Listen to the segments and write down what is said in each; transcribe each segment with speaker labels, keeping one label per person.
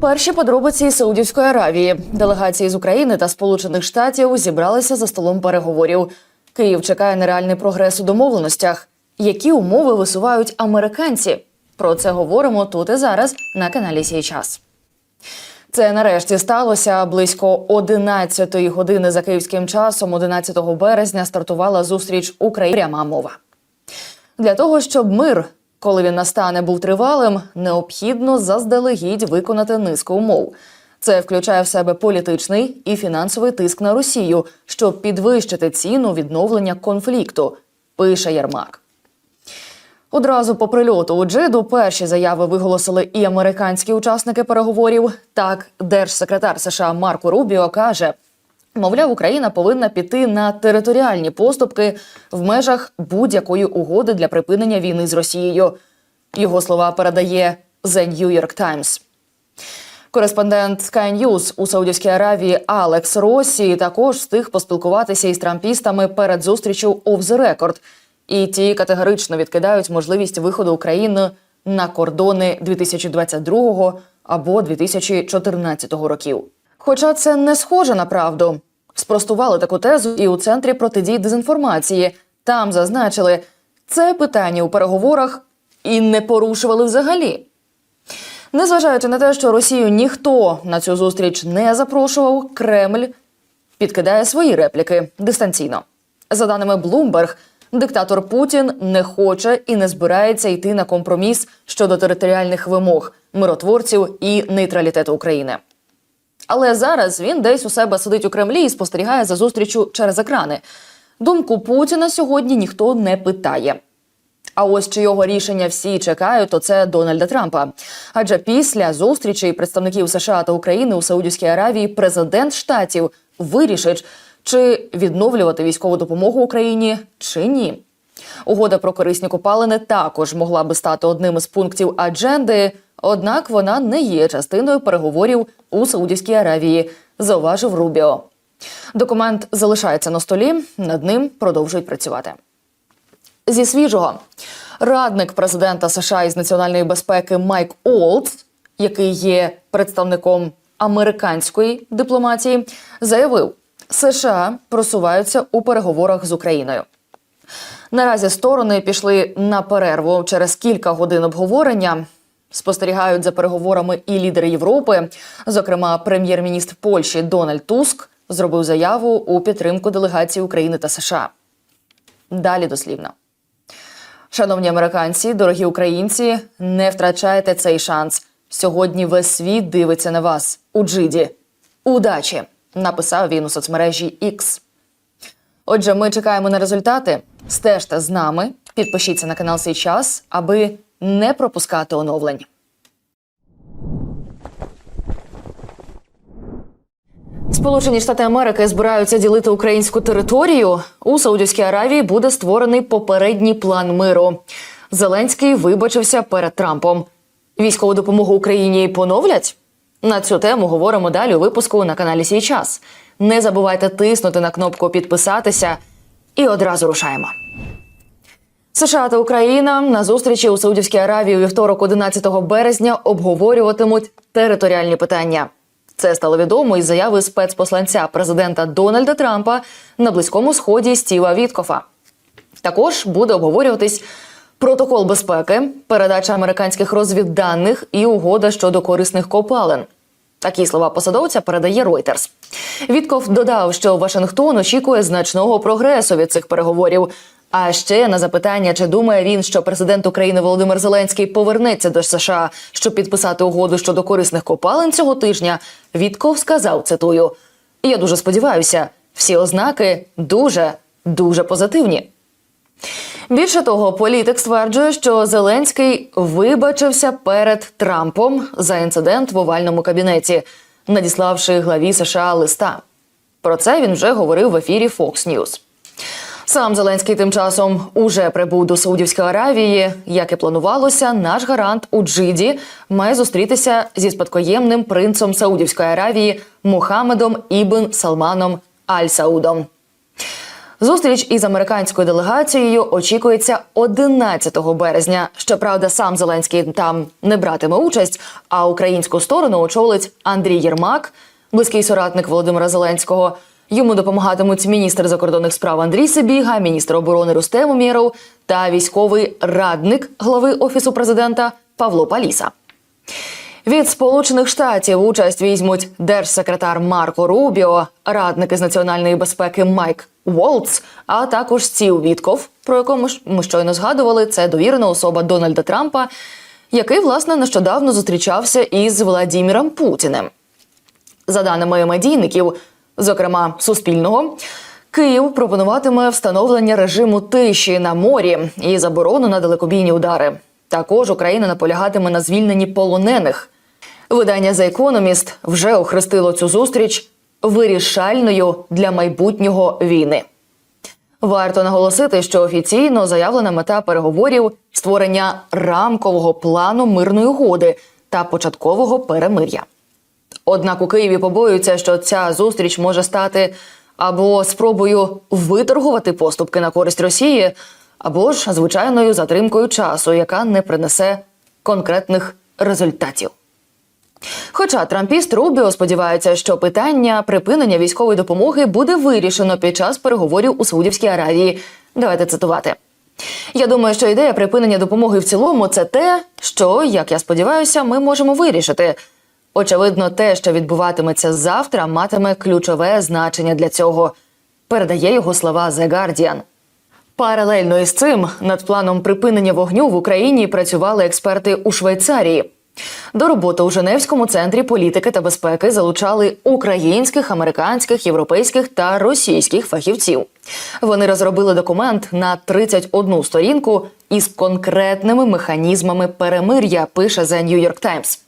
Speaker 1: Перші подробиці Саудівської Аравії. Делегації з України та Сполучених Штатів зібралися за столом переговорів. Київ чекає на реальний прогрес у домовленостях. Які умови висувають американці? Про це говоримо тут і зараз на каналі Сій час. Це нарешті сталося близько 11 години за київським часом. 11 березня стартувала зустріч Україна. Пряма мова. Для того, щоб мир, коли він настане, був тривалим, необхідно заздалегідь виконати низку умов. Це включає в себе політичний і фінансовий тиск на Росію, щоб підвищити ціну відновлення конфлікту, пише Єрмак. Одразу по прильоту у Джиду перші заяви виголосили і американські учасники переговорів. Так, держсекретар США Марко Рубіо каже, мовляв, Україна повинна піти на територіальні поступки в межах будь-якої угоди для припинення війни з Росією. Його слова передає The New York Times. Кореспондент Sky News у Саудівській Аравії Алекс Росі також встиг поспілкуватися із трампістами перед зустрічю «Off the Record». І ті категорично відкидають можливість виходу України на кордони 2022 або 2014 років. Хоча це не схоже на правду. Спростували таку тезу і у центрі протидії дезінформації. Там зазначили, це питання у переговорах і не порушували взагалі. Незважаючи на те, що Росію ніхто на цю зустріч не запрошував, Кремль підкидає свої репліки дистанційно. За даними Bloomberg, диктатор Путін не хоче і не збирається йти на компроміс щодо територіальних вимог миротворців і нейтралітету України. Але зараз він десь у себе сидить у Кремлі і спостерігає за зустрічю через екрани. Думку Путіна сьогодні ніхто не питає. А ось чи його рішення всі чекають, то це Дональда Трампа. Адже після зустрічі представників США та України у Саудівській Аравії президент штатів вирішить, чи відновлювати військову допомогу Україні чи ні. Угода про корисні копалини також могла би стати одним із пунктів адженди, однак вона не є частиною переговорів у Саудівській Аравії, зауважив Рубіо. Документ залишається на столі, над ним продовжують працювати. Зі свіжого радник президента США із національної безпеки Майк Олдс, який є представником американської дипломатії, заявив, США просуваються у переговорах з Україною. Наразі сторони пішли на перерву через кілька годин обговорення. Спостерігають за переговорами і лідери Європи. Зокрема, прем'єр-міністр Польщі Дональд Туск зробив заяву у підтримку делегації України та США. Далі дослівно. Шановні американці, дорогі українці, не втрачайте цей шанс. Сьогодні весь світ дивиться на вас у Джиді. Удачі! написав він у соцмережі X. Отже, ми чекаємо на результати. Стежте з нами, підпишіться на канал «Сей час, аби не пропускати оновлень. Сполучені Штати Америки збираються ділити українську територію. У Саудівській Аравії буде створений попередній план миру. Зеленський вибачився перед Трампом. Військову допомогу Україні поновлять. На цю тему говоримо далі у випуску на каналі Сій час. Не забувайте тиснути на кнопку підписатися і одразу рушаємо. США та Україна на зустрічі у Саудівській Аравії у вівторок, 11 березня, обговорюватимуть територіальні питання. Це стало відомо із заяви спецпосланця президента Дональда Трампа на близькому сході Стіва Віткофа. Також буде обговорюватись протокол безпеки, передача американських розвідданих і угода щодо корисних копалин. Такі слова посадовця передає Reuters. Вітков додав, що Вашингтон очікує значного прогресу від цих переговорів. А ще на запитання, чи думає він, що президент України Володимир Зеленський повернеться до США, щоб підписати угоду щодо корисних копалин цього тижня, Вітков сказав: цитую: Я дуже сподіваюся, всі ознаки дуже дуже позитивні. Більше того, політик стверджує, що Зеленський вибачився перед Трампом за інцидент в овальному кабінеті, надіславши главі США листа. Про це він вже говорив в ефірі Fox News. Сам Зеленський тим часом уже прибув до Саудівської Аравії. Як і планувалося, наш гарант у Джиді має зустрітися зі спадкоємним принцем Саудівської Аравії Мухаммедом Ібн Салманом Аль Саудом. Зустріч із американською делегацією очікується 11 березня. Щоправда, сам Зеленський там не братиме участь, а українську сторону очолить Андрій Єрмак, близький соратник Володимира Зеленського. Йому допомагатимуть міністр закордонних справ Андрій Сибіга, міністр оборони Рустем Умєров та військовий радник глави офісу президента Павло Паліса. Від Сполучених Штатів участь візьмуть держсекретар Марко Рубіо, радники з національної безпеки Майк Волц, а також Стів Вітков, про якому ж ми щойно згадували. Це довірена особа Дональда Трампа, який власне нещодавно зустрічався із Владіміром Путіним. За даними медійників, зокрема Суспільного, Київ пропонуватиме встановлення режиму тиші на морі і заборону на далекобійні удари. Також Україна наполягатиме на звільненні полонених. Видання The Economist вже охрестило цю зустріч вирішальною для майбутнього війни. Варто наголосити, що офіційно заявлена мета переговорів створення рамкового плану мирної угоди та початкового перемир'я. Однак у Києві побоюються, що ця зустріч може стати або спробою виторгувати поступки на користь Росії, або ж звичайною затримкою часу, яка не принесе конкретних результатів. Хоча трампіст Рубіо сподівається, що питання припинення військової допомоги буде вирішено під час переговорів у Саудівській Аравії. Давайте цитувати. Я думаю, що ідея припинення допомоги в цілому це те, що, як я сподіваюся, ми можемо вирішити. Очевидно, те, що відбуватиметься завтра, матиме ключове значення для цього. Передає його слова The Guardian. Паралельно із цим над планом припинення вогню в Україні працювали експерти у Швейцарії. До роботи у Женевському центрі політики та безпеки залучали українських, американських, європейських та російських фахівців. Вони розробили документ на 31 сторінку із конкретними механізмами перемир'я. Пише The New York Times.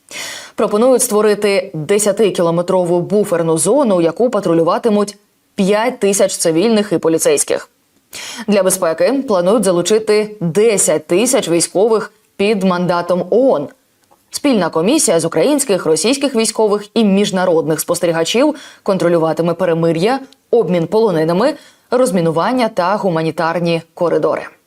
Speaker 1: Пропонують створити 10-кілометрову буферну зону, яку патрулюватимуть 5 тисяч цивільних і поліцейських. Для безпеки планують залучити 10 тисяч військових під мандатом ООН. Спільна комісія з українських, російських військових і міжнародних спостерігачів контролюватиме перемир'я, обмін полонинами, розмінування та гуманітарні коридори.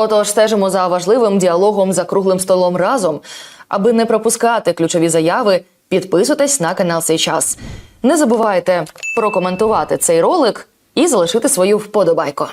Speaker 1: Отож, стежимо за важливим діалогом за круглим столом разом. Аби не пропускати ключові заяви, підписуйтесь на канал «Цей час». Не забувайте прокоментувати цей ролик і залишити свою вподобайку.